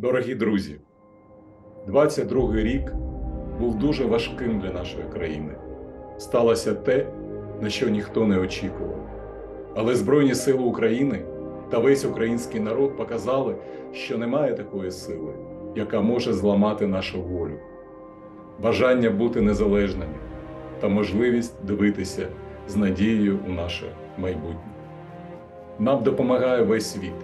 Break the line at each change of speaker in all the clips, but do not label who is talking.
Дорогі друзі, 22-й рік був дуже важким для нашої країни. Сталося те, на що ніхто не очікував. Але Збройні Сили України та весь український народ показали, що немає такої сили, яка може зламати нашу волю, бажання бути незалежними та можливість дивитися з надією у наше майбутнє. Нам допомагає весь світ.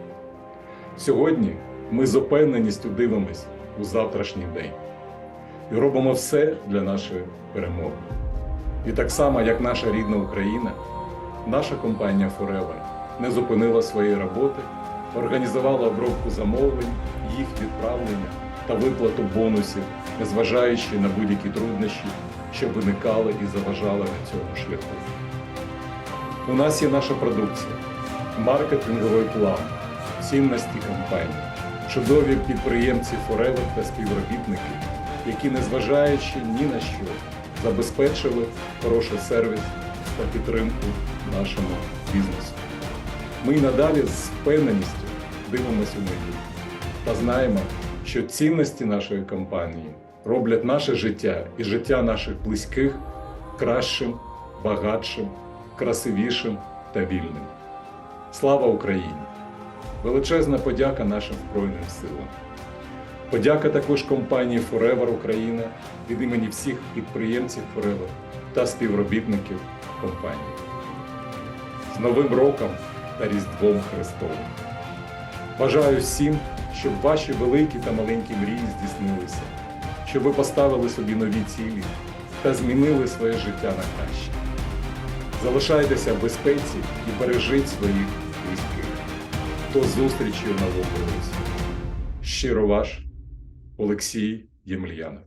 Сьогодні ми з упевненістю дивимось у завтрашній день і робимо все для нашої перемоги. І так само, як наша рідна Україна, наша компанія Forever не зупинила своєї роботи, організувала обробку замовлень, їх відправлення та виплату бонусів, незважаючи на будь-які труднощі, що виникали і заважали на цьому шляху. У нас є наша продукція, маркетинговий план, цінності компанії, чудові підприємці Forever та співробітники, які, незважаючи ні на що, забезпечили хороший сервіс та підтримку нашому бізнесу. Ми й надалі з впевненістю дивимося у майбутнє та знаємо, що цінності нашої компанії роблять наше життя і життя наших близьких кращим, багатшим, красивішим та вільним. Слава Україні! Величезна подяка нашим Збройним силам. Подяка також компанії Forever Україна від імені всіх підприємців Forever та співробітників компанії. З Новим роком та Різдвом Христовим. Бажаю всім, щоб ваші великі та маленькі мрії здійснилися, щоб ви поставили собі нові цілі та змінили своє життя на краще. Залишайтеся в безпеці і бережіть своїх близьких. До зустрічі у новому році. Щиро ваш Олексій Ємельянов.